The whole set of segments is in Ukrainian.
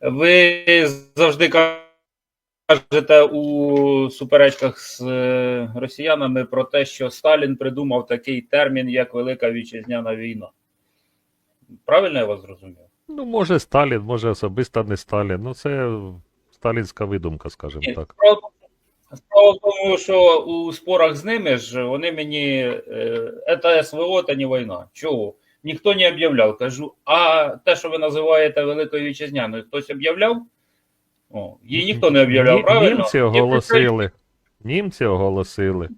Ви завжди кажете у суперечках з е, росіянами про те, що Сталін придумав такий термін, як Велика Вітчизняна війна. Правильно я вас зрозумів? Ну, може Сталін, може особисто не Сталін. Ну, це сталінська видумка, скажімо Ні, так. Справа, в тому, що у спорах з ними ж вони мені е, це СВО, це не війна. Чого? Ніхто не об'являв. Кажу, а те, що ви називаєте Великою Вітчизняною, хтось об'являв? О, її ніхто не об'являв, правильно? Німці оголосили. Німці оголосили.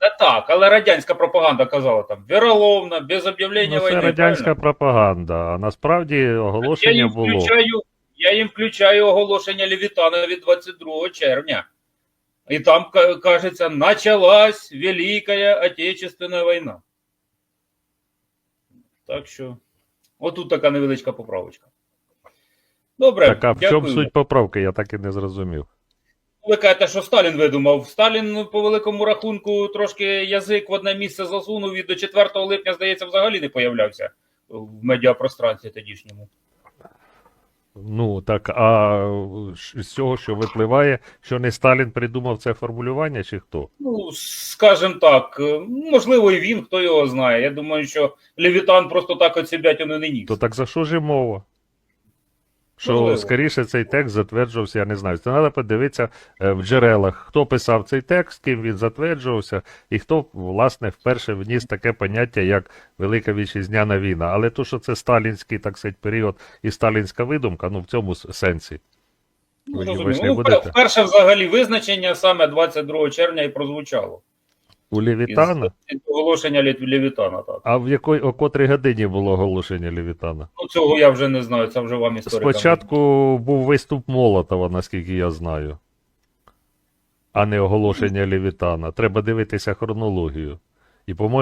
Це так, але радянська пропаганда казала там віроловна, без об'явлення Ну, це війни. радянська правильно? пропаганда. А насправді я оголошення їм було. включаю, я їм включаю оголошення Левітана від 22 червня. І там ка- кажеться, началась Велика Отечественна війна. Так що, отут така невеличка поправочка. Добре, Так, а в чому суть поправки, я так і не зрозумів. Ви кажете, що Сталін видумав. Сталін, ну, по великому рахунку, трошки язик в одне місце засунув і до 4 липня, здається, взагалі не появлявся в медіапространстві тодішньому. Ну, так, а з цього, що випливає, що не Сталін придумав це формулювання, чи хто? Ну, скажімо так, е, можливо, і він, хто його знає. Я думаю, що Левітан просто так от себятину не ніс. То так за що ж мова? Що Можливо. скоріше цей текст затверджувався, я не знаю. Це треба подивитися е, в джерелах, хто писав цей текст, ким він затверджувався, і хто, власне, вперше вніс таке поняття, як Велика Вітчизняна війна. Але то, що це сталінський, так сказати, період і сталінська видумка, ну в цьому сенсі. Ну, ви ви Ну, вперше взагалі визначення саме 22 червня і прозвучало. У Левітана? Із оголошення Лев- Левітана, так. А в якої о котрій годині було оголошення Левітана? Ну, цього я вже не знаю, це вже вам історика. Спочатку був виступ Молотова, наскільки я знаю, а не оголошення Левітана. Треба дивитися хронологію. І, по-моєму,